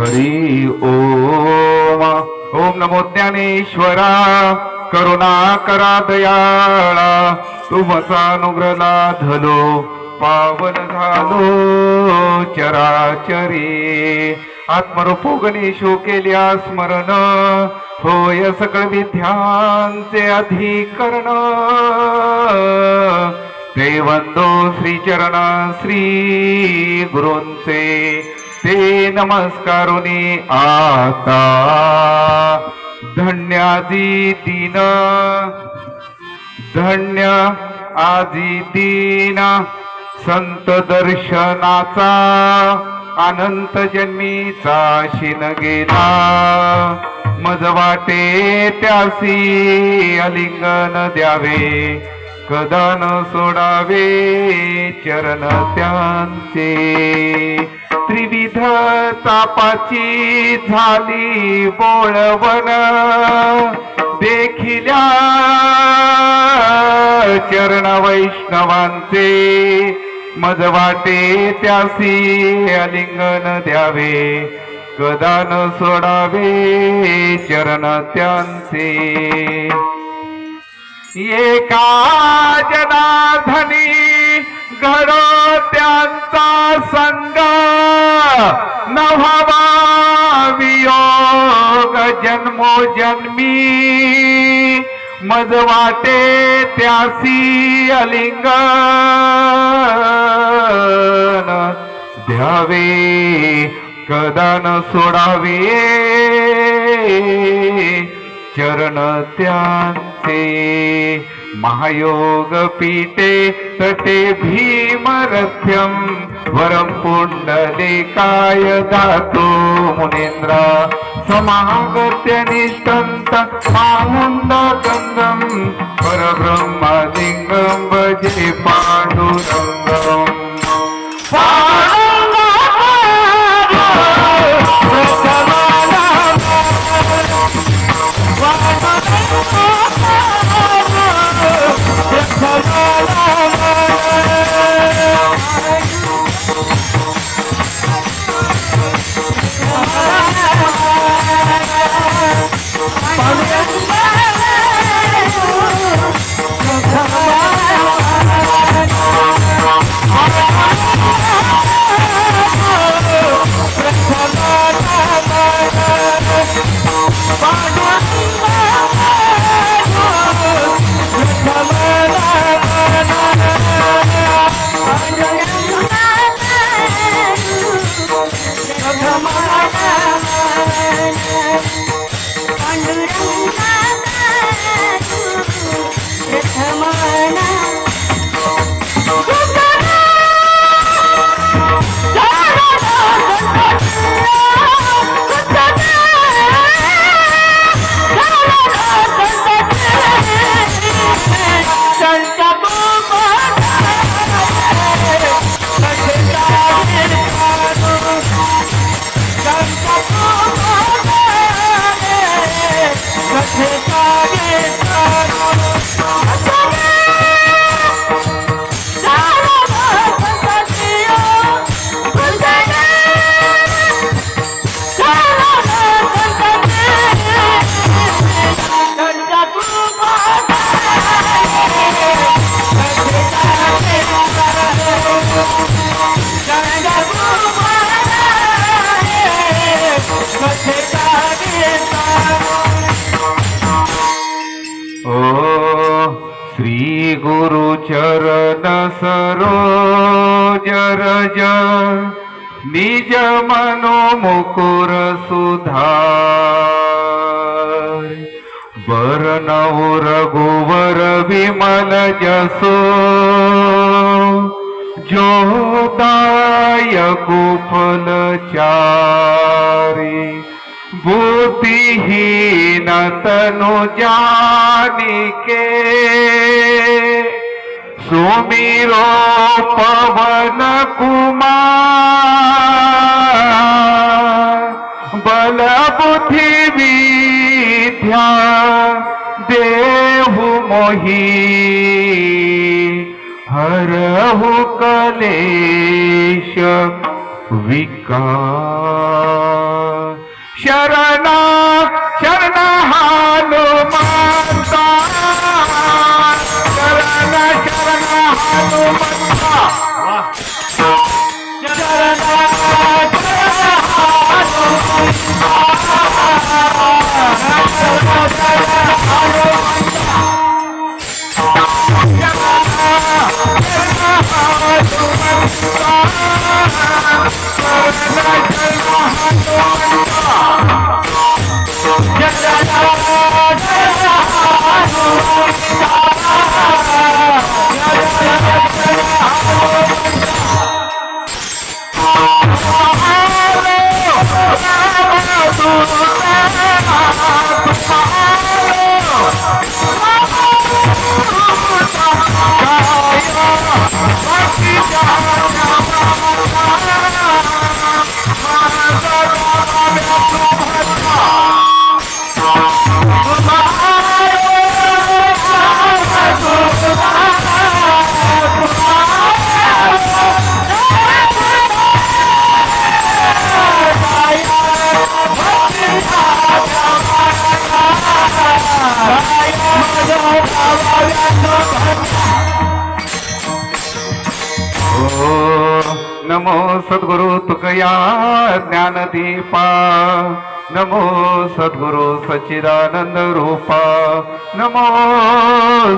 हरी ओम ओम नमो ज्ञानेश्वरा। करुणा करा दयाळा तुमचा अनुग्रह लाधलो पावन झालो चराचरी. आत्मरूपो गणेशो केल्या स्मरण होय सकळ विद्यांचे अधिकरण. ते वंदो श्रीचरण श्री गुरूंचे ते नमस्कारुनी आता. धन्यादी दीन धन्य आदी दीन संत दर्शनाचा अनंत जन्मीचा शिन गेला। मज वाटे त्यासी अलिंगन द्यावे। कदान सोडावे चरण त्यांचे. त्रिविध तापाची झाली बोळवण देखिल्या चरण वैष्णवांचे. मज वाटे त्यासी अलिंगन द्यावे. कदान सोडावे चरण त्यांचे. एका जनाधनी घडो त्यांचा संग नभावा वियोग जन्मोजन्मी मज वाटे त्यासी अलिंग द्यावे कदन सोडावे. चरण त्यांचे महायोग पीते तटे भीमरथ्यम वरम पुंडलिकाय दातो मुनींद्र। समागत्य निष्ठंत मामुंड गंगम परब्रह्मलिंगम भजे पांडुरंगम Fa श्री गुरुचरनरो निज मनो मुकुर सुधा वरनौ रघुवर विमल जसो विमलजसो जोपलचारी बुद्धिहीन तनु जानिके। सुमिरो पवन कुमार बल बुद्धि विद्या देहु मोही। हरहु कलेश विकार। ಶರಣ ಶರಣ ಹಾಲು ಮಾತಾ ಶರಣ ಶರಣ ಹಾಲು दीपा नमो सद्गुरु सच्चिदानंद रूपा नमो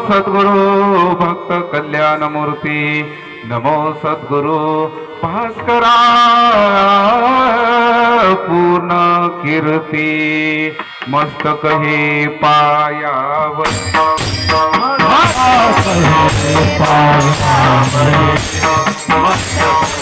सद्गुरु भक्त कल्याण मूर्ती नमो सद्गुरु भास्करा पूर्ण कीर्ती मस्तक हे पायावर. या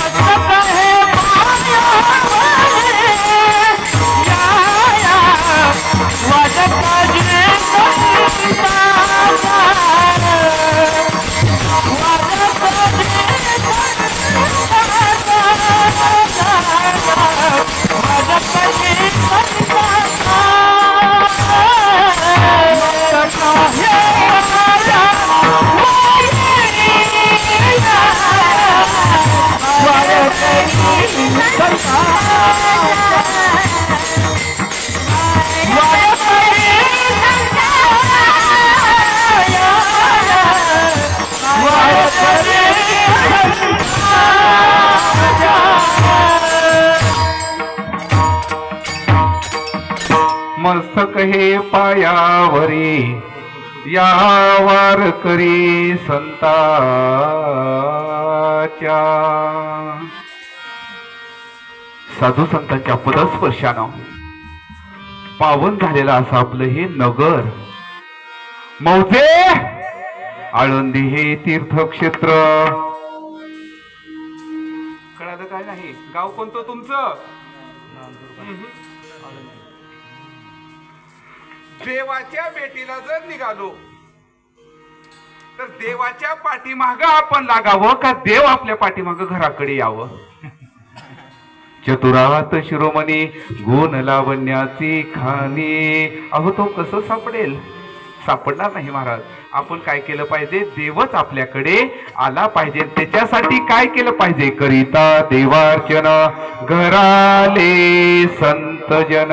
हे पायावरी या वारकरी संताच्या. साधू संतांच्या पदस्पर्शानं पावन झालेलं असं आपलं हे नगर मौजे आळंदी हे तीर्थक्षेत्र. कळालं काय नाही? गाव कोणतं तुमचं? देवाच्या भेटीला जर निघालो तर देवाच्या पाठीमाग आपण लागावं का देव आपल्या पाठीमाग घराकडे यावं? चतुरात शिरोमणी गुण लावण्याची खाणी. अहो तो कसं सापडेल? सापडणार नाही महाराज. आपण काय केलं पाहिजे? देवच आपल्याकडे आला पाहिजे. त्याच्यासाठी काय केलं पाहिजे? करिता देवार्चन घराले संत संतजन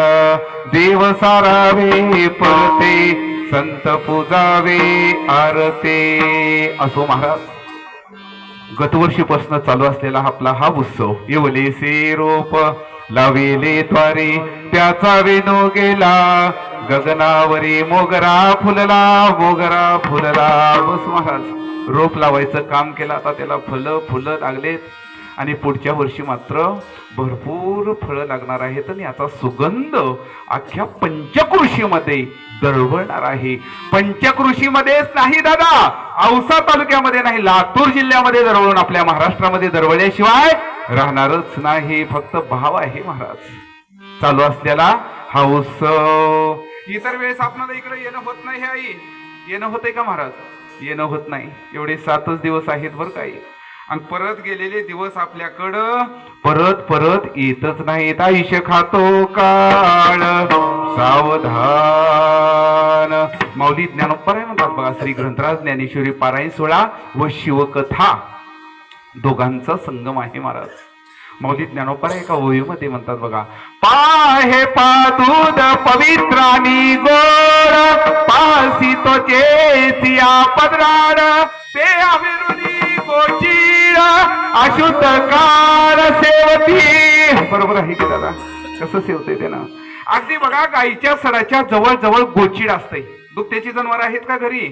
देव सारावे परते संत पूजावे आरते. असो महाराज. गतवर्षीपासून चालू असलेला आपला हा उत्सव येवले से रोप लाविले द्वारे त्याचा वेणू गेला. गगनावरी मोगरा फुलला मोगरा फुलला. बस महाराज. रोप लावायचं काम केलं आता त्याला फुलं फुलं लागलेत. आणि पुढच्या वर्षी मात्र भरपूर फळं लागणार आहेत आणि याचा सुगंध अख्ख्या पंचकृषीमध्ये दरवळणार आहे. पंचकृषीमध्येच नाही दादा औसा तालुक्यामध्ये नाही लातूर जिल्ह्यामध्ये दरवळून आपल्या महाराष्ट्रामध्ये दरवळल्याशिवाय राहणारच नाही फक्त भाव आहे महाराज. चालू असलेला हा उत्सव. इतर वेळेस आपणाला इकडे येणं होत नाही आई. येणं होतंय का महाराज? येणं होत नाही. एवढे सातच दिवस आहेत बरं काही आणि परत गेलेले दिवस आपल्याकडं. परत परत येतच नाहीत. आयुष्य खातो काळ. सावधान. माऊली ज्ञानोपराय म्हणतात बघा श्री ग्रंथराज ज्ञानेश्वरी पारायण सोळा व शिवकथा. दोघांचा संगम आहे महाराज. मौलिक ज्ञानोपर एका ओळीमध्ये म्हणतात बघा पाहे पादूद पवित्रानी गोड पासी तो चेसिया पदराड ते अविरुनी गोचीड अशुद्ध कार सेवती. बरोबर आहे की दादा? कसं सेवते ते ना? अगदी बघा गाईच्या सडाच्या जवळ जवळ गोचिड असते दुभत्याची जनावर आहेत का घरी?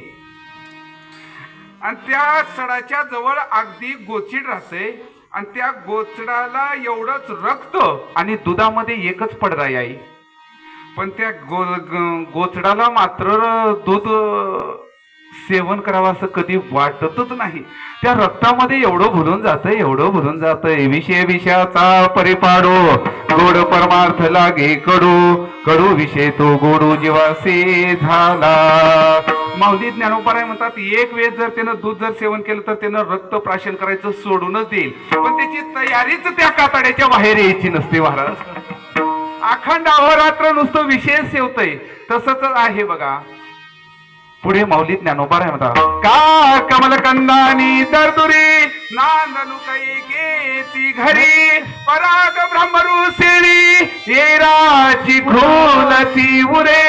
आणि त्या सडाच्या जवळ अगदी गोचिड राहते आणि त्या गोचडाला एवढंच रक्त आणि दुधामध्ये एकच पडदा आई. पण त्या गो गोचडाला मात्र दूध सेवन करावं असं कधी वाटतच नाही. त्या रक्तामध्ये एवढं भरून जातंय एवढं भरून जातंय. विषय विषयाचा परिपाडो गोड परमार्थ लागे कडू. कडू विषय तो गोडू जीवासे झाला. माऊली ज्ञानोपाराय म्हणतात एक वेळ जर त्यानं दूध जर सेवन केलं तर त्यानं रक्त प्राशन करायचं सोडूनच देईल. पण त्याची तयारीच त्या कातड्याच्या बाहेर यायची नसते महाराज. अखंड अहोरात्र नुसतं विषय सेवतय. तसंच आहे बघा. पुढे माऊली ज्ञानोबा आहे म्हणता का कमल कंदानी दरदुरी नांदनु घरी. पराग ब्रह्मरू सेळी. येराची खोलची उरे.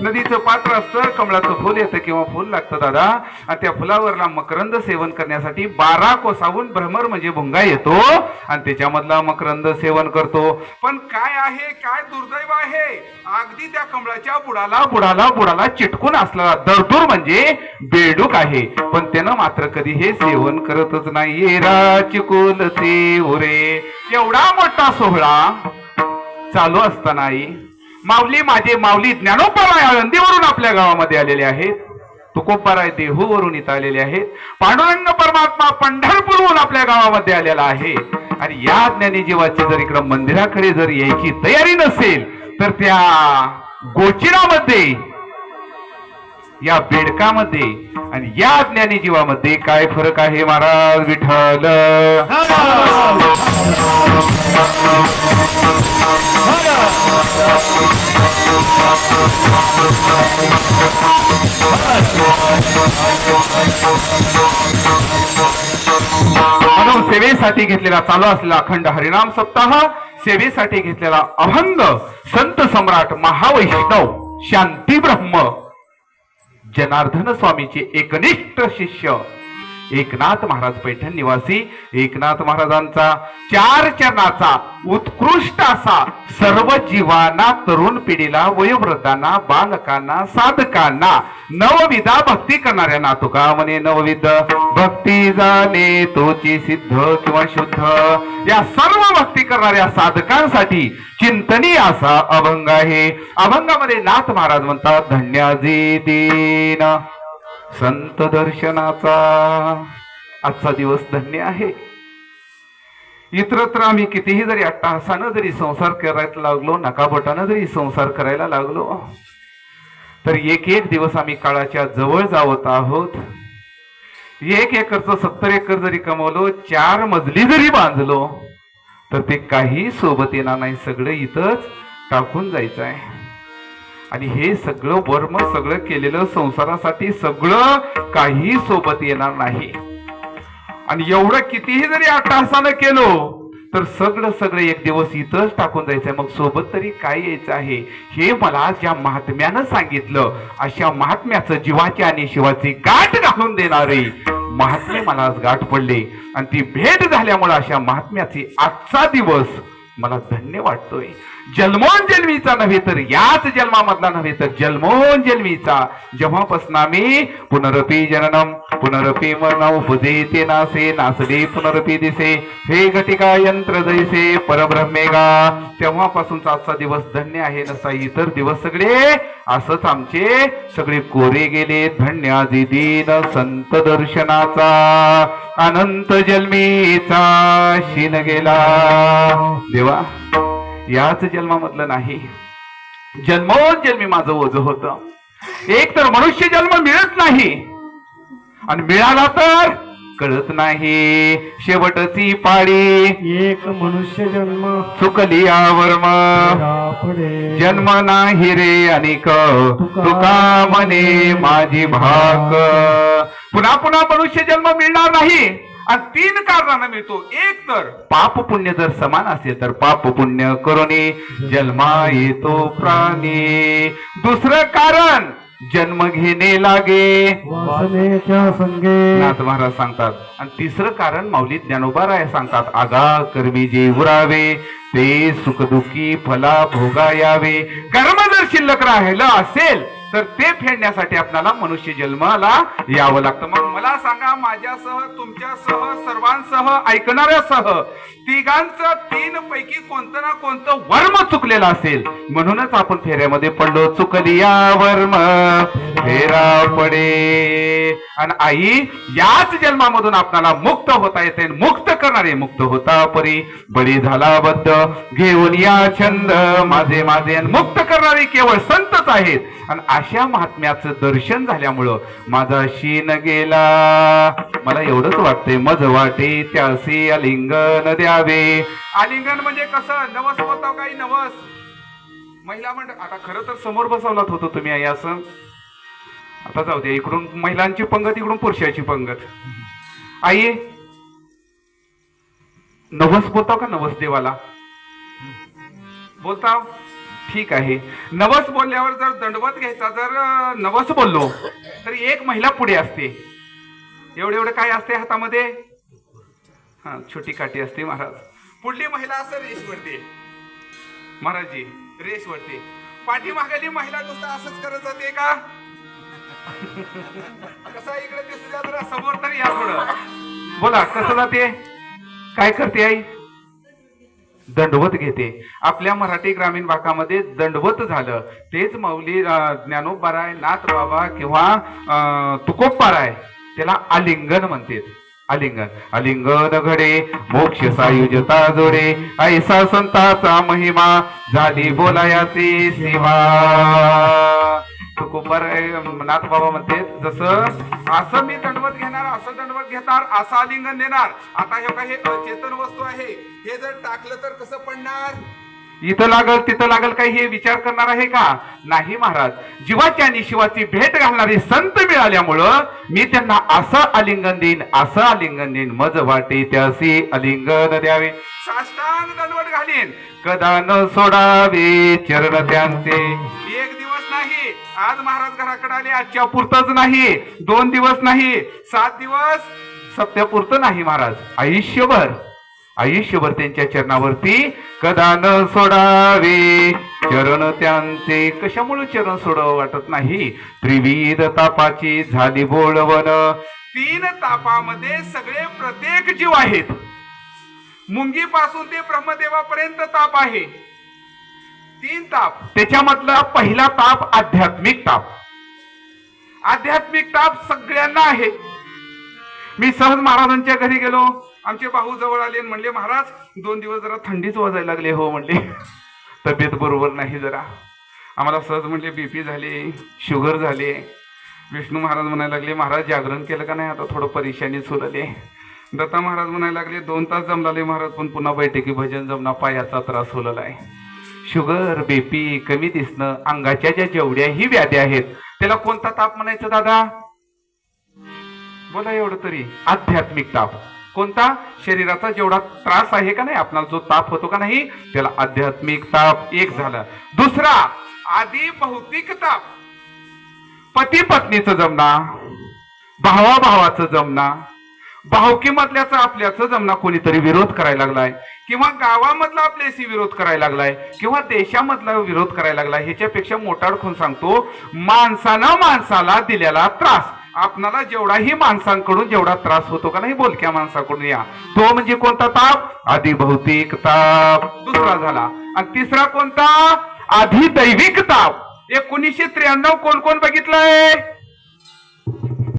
नदीचं पात्र असतं कमळाचं फुल येतं किंवा फुल लागतं दादा. आणि त्या फुलावरला मकरंद सेवन करण्यासाठी बारा कोसावून भ्रमर म्हणजे भुंगा येतो. आणि त्याच्यामधला मकरंद सेवन करतो. पण काय आहे काय दुर्दैव आहे? अगदी त्या कमळाच्या बुडाला बुडाला बुडाला चिटकून असलेला दरदूर म्हणजे बेडूक आहे. पण त्यानं मात्र कधी हे सेवन करतच नाही राजकुल उरे. एवढा मोठा सोहळा चालू असतानाही माऊली माझे माऊली ज्ञानोपराय आळंदीवरून आपल्या गावामध्ये आलेले आहेत. तुकोपराय देहूवरून इथं आलेले आहेत. पांडुरंग परमात्मा पंढरपूरहून आपल्या गावामध्ये आलेला आहे. आणि या ज्ञानीजीवाची जर इकडं मंदिराकडे जर यायची तयारी नसेल तर त्या गोचिरामध्ये या बेडकामध्ये आणि या ज्ञानीजीवामध्ये काय फरक आहे महाराज विठ्ठल? म्हणून सेवेसाठी घेतलेला चालू असलेला अखंड हरिनाम सप्ताह सेवेसाठी घेतलेला अभंग संत सम्राट महावैष्णव शांती ब्रह्म जनार्दन स्वामीचे एकनिष्ठ शिष्य एकनाथ महाराज पैठण निवासी. एकनाथ महाराजांचा चार चरणाचा उत्कृष्ट असा सर्व जीवांना तरुण पिढीला वयोवृद्धांना बालकांना साधकांना नवविधा भक्ती करणाऱ्या नातुका. म्हणे नवविध भक्ती झाले तोची सिद्ध किंवा शुद्ध. या सर्व भक्ती करणाऱ्या साधकांसाठी चिंतनी असा अभंग आहे. अभंगामध्ये नाथ महाराज म्हणतात धन्याजी दीन. संत दर्शनाचा आजचा दिवस धन्य आहे. इतरत्र आम्ही कितीही जरी अट्टाहासानं जरी संसार करायला लागलो नकाबोटानं जरी संसार करायला लागलो तर एक एक दिवस आम्ही काळाच्या जवळ जावत आहोत. एक एकरचं सत्तर एकर जरी कमवलो चार मजली जरी बांधलो तर ते काही सोबत येणार नाही. सगळं इथंच टाकून जायचं आहे आणि हे सगळं वर्म सगळं केलेलं संसारासाठी सगळं काही सोबत येणार नाही. आणि एवढं कितीही जरी अट्टासानं केलो तर सगळं सगळं एक दिवस इथंच टाकून जायचंय मग सोबत तरी काय यायचं आहे? हे मला ज्या महात्म्यानं सांगितलं अशा महात्म्याचं जीवाची आणि शिवाची गाठ घालून देणारे महात्मे मला आज गाठ पडले. आणि ती भेट झाल्यामुळे अशा महात्म्याची आजचा दिवस मला धन्य वाटतोय. जन्मोन जन्मीचा नव्हे तर याच जन्मामधला नव्हे तर जन्मोन जन्मीचा जेव्हापासून आम्ही पुनरपी जननम पुनरपी मरणम उपजेते नासे नासले पुनरपी दिसे. हे घटिका यंत्र जैसे परब्रह्मेगा. तेव्हापासूनचा आजचा दिवस धन्य आहे नसा इतर दिवस सगळे. असंच आमचे सगळे कोरे गेले धन्य आदि संत दर्शनाचा. अनंत जन्मीचा शिन गेला. देवा. याच जन्मामधलं नाही. जन्मोन जन्मी माझं ओझ होत. एक तर मनुष्य जन्म मिळत नाही. आणि मिळाला तर कळत नाही. शेवटची पाळी. एक मनुष्य जन्म चुकली आवर्म जन्म नाही रे अनिक. तुका म्हणे माझी भाक पुन्हा पुन्हा मनुष्य जन्म मिळणार नाही. आणि तीन कारणानं मिळतो. एक तर पाप पुण्य जर समान असेल तर पाप पुण्य करुणी जन्मा येतो प्राणी. दुसरं कारण जन्म घेणे लागे. वासनेच्या संगे. नाथ महाराज सांगतात. आणि तिसरं कारण माऊली ज्ञानोबा राय सांगतात आगा कर्मी जे उरावे ते सुखदुःखी फला भोगा यावे कर्म जर शिल्लक राहिलं असेल तर ते फेडण्यासाठी आपल्याला मनुष्य जन्माला यावं लागतं. मग मला सांगा माझ्यासह तुमच्यासह सर्वांसह ऐकणाऱ्यासह तिघांचं तीन पैकी कोणतं ना कोणतं वर्म चुकलेलं असेल? म्हणूनच आपण फेऱ्यामध्ये पडलो. चुकली या वर्म फेरा पडे. आणि आई याच जन्मामधून आपल्याला मुक्त होता येते मुक्त करणारे मुक्त होता परी. बळी झाला बद्ध घेऊन या छंद माझे माझे आणि मुक्त करणारे केवळ संतच आहेत. आणि अशा महात्म्याचं दर्शन झाल्यामुळं माझा शीन गेला. मला एवढंच वाटतंय मज वाटे त्यासी आलिंगन द्यावे. आलिंगन म्हणजे कसं? नवस बोलताव काही नवस. महिला मंडळ आता खरं तर समोर बसवलात होतो तुम्ही आई असं. आता जाऊ दे इकडून महिलांची पंगत इकडून पुरुषाची पंगत. आई नवस बोलताव का नवस देवाला? बोलताव. ठीक आहे. नवस बोलल्यावर जर दंडवत घ्यायचा जर नवस बोललो तर एक महिला पुढे असते. एवढे एवढे काय असते हातामध्ये? हा छोटी काठी असते महाराज. पुढली महिला असं रेस वरते. महाराजजी रेस वरते. पाठीमागाली महिला नुसतं असंच करत जाते का? कसा इकडे दिसू द्या जरा समोर तरी या पुढं. बोला कसं जाते? काय करते आई? दंडवत घेते. आपल्या मराठी ग्रामीण भागामध्ये दंडवत झालं. तेच माऊली अं, ज्ञानोबाराय नाथ बाबा किंवा अं, तुकोबाराय त्याला आलिंगन म्हणतात. आलिंगन. आलिंगन घडे मोक्ष सायुजता जोडे ऐसा संताचा महिमा झाली बोलायाची सेवा. तुकोबर नाथ बाबा म्हणते जसं असं मी दंडवत घेणार असं दंडवत घेणार असं आलिंगन देणार. आता हे काही अचेतन वस्तू आहे. हे जर टाकलं तर कसं पडणार? इथं लागल तिथं लागल काही हे विचार करणार आहे का? नाही महाराज. जीवाची आणि शिवाची भेट घालणारे संत मिळाल्यामुळं मी त्यांना असं आलिंगन देईन असं आलिंगन देईन. मज वाटे त्यासी आलिंगन द्यावे. साष्टांग दंडवट घालीन. कदा न सोडावे चरण त्यांचे. आज महाराज घराकडे आले आजच्या पुरतच नाही दोन दिवस नाही सात दिवस सत्यापुरतं नाही महाराज. आयुष्यभर आयुष्यभर त्यांच्या चरणावरती कदा न सोडावे. चरण त्यांचे कशामुळे चरण सोडव वाटत नाही? त्रिविध तापाची झाली बोलवन तीन तापामध्ये सगळे प्रत्येक जीव आहेत. मुंगीपासून ते ब्रह्मदेवापर्यंत ताप आहे. तीन ताप. त्याच्यामधला पहिला ताप आध्यात्मिक ताप. आध्यात्मिक ताप सगळ्यांना आहे. मी सहज महाराजांच्या घरी गेलो. आमचे भाऊ जवळ आले आणि म्हणले महाराज दोन दिवस जरा थंडीच वाजायला लागले हो म्हणले. तब्येत बरोबर नाही जरा. आम्हाला सहज म्हणले बीपी झाले शुगर झाले. विष्णू महाराज म्हणायला लागले महाराज जागरण केलं का नाही? आता थोडं परेशानी सुरले. दत्ता महाराज म्हणायला लागले दोन तास जमलाले महाराज पण पुन्हा बैठकी भजन जमना पायाचा त्रास होलेला आहे. शुगर बीपी कमी दिसणं अंगाच्या ज्या जेवढ्याही व्याध्या आहेत त्याला कोणता ताप म्हणायचं दादा? बोला एवढं तरी आध्यात्मिक ताप. कोणता? शरीराचा जेवढा त्रास आहे का नाही आपल्याला जो ताप होतो का नाही त्याला आध्यात्मिक ताप. एक झाला. दुसरा आधी भौतिक ताप. पती पत्नीचं जमना भावा भावाचं जमना भावकी मधल्याचा आपल्याचं जमना कोणीतरी विरोध करायला लागलाय. किंवा गावामधला आपल्याशी विरोध करायला लागलाय किंवा देशामधला विरोध करायला लागलाय ह्याच्यापेक्षा मोठा अडकून सांगतो माणसानं माणसाला दिलेला त्रास. आपणाला जेवढाही माणसांकडून जेवढा त्रास होतो का नाही बोलक्या माणसाकडून या. तो म्हणजे कोणता ताप? आधी भौतिक ताप. दुसरा झाला. आणि तिसरा कोणता? आधी दैविक ताप. एकोणीसशे त्र्याण्णव कोण कोण बघितलंय?